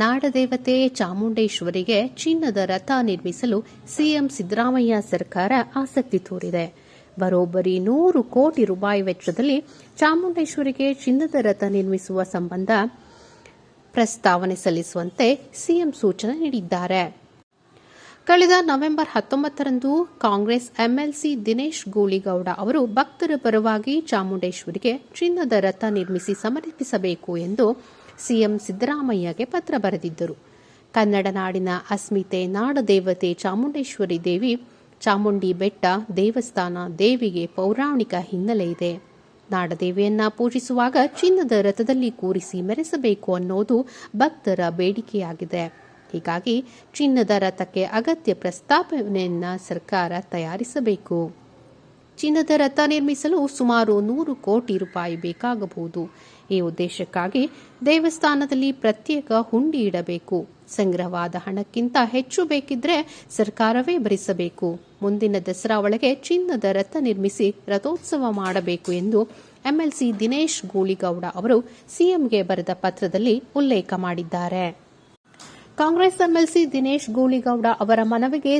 ನಾಡದೇವತೆ ಚಾಮುಂಡೇಶ್ವರಿಗೆ ಚಿನ್ನದ ರಥ ನಿರ್ಮಿಸಲು ಸಿಎಂ ಸಿದ್ದರಾಮಯ್ಯ ಸರ್ಕಾರ ಆಸಕ್ತಿ ತೋರಿದೆ. ಬರೋಬ್ಬರಿ ನೂರು ಕೋಟಿ ರೂಪಾಯಿ ವೆಚ್ಚದಲ್ಲಿ ಚಾಮುಂಡೇಶ್ವರಿಗೆ ಚಿನ್ನದ ರಥ ನಿರ್ಮಿಸುವ ಸಂಬಂಧ ಪ್ರಸ್ತಾವನೆ ಸಲ್ಲಿಸುವಂತೆ ಸಿಎಂ ಸೂಚನೆ ನೀಡಿದ್ದಾರೆ. ಕಳೆದ ನವೆಂಬರ್ ಹತ್ತೊಂಬತ್ತರಂದು ಕಾಂಗ್ರೆಸ್ ಎಂಎಲ್ಸಿ ದಿನೇಶ್ ಗೂಳಿಗೌಡ ಅವರು ಭಕ್ತರ ಪರವಾಗಿ ಚಾಮುಂಡೇಶ್ವರಿಗೆ ಚಿನ್ನದ ರಥ ನಿರ್ಮಿಸಿ ಸಮರ್ಪಿಸಬೇಕು ಎಂದು ಸಿಎಂ ಸಿದ್ದರಾಮಯ್ಯಗೆ ಪತ್ರ ಬರೆದಿದ್ದರು. ಕನ್ನಡ ನಾಡಿನ ಅಸ್ಮಿತೆ ನಾಡದೇವತೆ ಚಾಮುಂಡೇಶ್ವರಿ ದೇವಿ, ಚಾಮುಂಡಿ ಬೆಟ್ಟ ದೇವಸ್ಥಾನ ದೇವಿಗೆ ಪೌರಾಣಿಕ ಹಿನ್ನೆಲೆ ಇದೆ. ನಾಡದೇವಿಯನ್ನ ಪೂಜಿಸುವಾಗ ಚಿನ್ನದ ರಥದಲ್ಲಿ ಕೂರಿಸಿ ಮೆರೆಸಬೇಕು ಅನ್ನೋದು ಭಕ್ತರ ಬೇಡಿಕೆಯಾಗಿದೆ. ಹೀಗಾಗಿ ಚಿನ್ನದ ರಥಕ್ಕೆ ಅಗತ್ಯ ಪ್ರಸ್ತಾವನೆಯನ್ನ ಸರ್ಕಾರ ತಯಾರಿಸಬೇಕು. ಚಿನ್ನದ ರಥ ನಿರ್ಮಿಸಲು ಸುಮಾರು ನೂರು ಕೋಟಿ ರೂಪಾಯಿ ಬೇಕಾಗಬಹುದು. ಈ ಉದ್ದೇಶಕ್ಕಾಗಿ ದೇವಸ್ಥಾನದಲ್ಲಿ ಪ್ರತ್ಯೇಕ ಹುಂಡಿ ಇಡಬೇಕು. ಸಂಗ್ರಹವಾದ ಹಣಕ್ಕಿಂತ ಹೆಚ್ಚು ಬೇಕಿದ್ರೆ ಸರ್ಕಾರವೇ ಭರಿಸಬೇಕು. ಮುಂದಿನ ದಸರಾ ಒಳಗೆ ಚಿನ್ನದ ರಥ ನಿರ್ಮಿಸಿ ರಥೋತ್ಸವ ಮಾಡಬೇಕು ಎಂದು ಎಂಎಲ್ಸಿ ದಿನೇಶ್ ಗೂಳಿಗೌಡ ಅವರು ಸಿಎಂಗೆ ಬರೆದ ಪತ್ರದಲ್ಲಿ ಉಲ್ಲೇಖ ಮಾಡಿದ್ದಾರೆ. ಕಾಂಗ್ರೆಸ್ ಎಂಎಲ್ಸಿ ದಿನೇಶ್ ಗೂಳಿಗೌಡ ಅವರ ಮನವಿಗೆ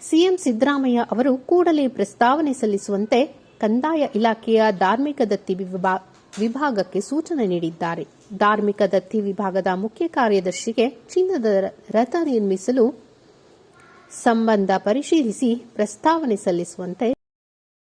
ಸಿಎಂ ಸಿದ್ದರಾಮಯ್ಯ ಅವರು ಕೂಡಲೇ ಪ್ರಸ್ತಾವನೆ ಸಲ್ಲಿಸುವಂತೆ ಕಂದಾಯ ಇಲಾಖೆಯ ಧಾರ್ಮಿಕ ದತ್ತಿ ವಿಭಾ- ವಿಭಾಗಕ್ಕೆ ಸೂಚನೆ ನೀಡಿದ್ದಾರೆ. ಧಾರ್ಮಿಕ ದತ್ತಿ ವಿಭಾಗದ ಮುಖ್ಯ ಕಾರ್ಯದರ್ಶಿಗೆ ಚಿನ್ನದ ರಥ ನಿರ್ಮಿಸಲು ಸಂಬಂಧ ಪರಿಶೀಲಿಸಿ ಪ್ರಸ್ತಾವನೆ ಸಲ್ಲಿಸುವಂತೆ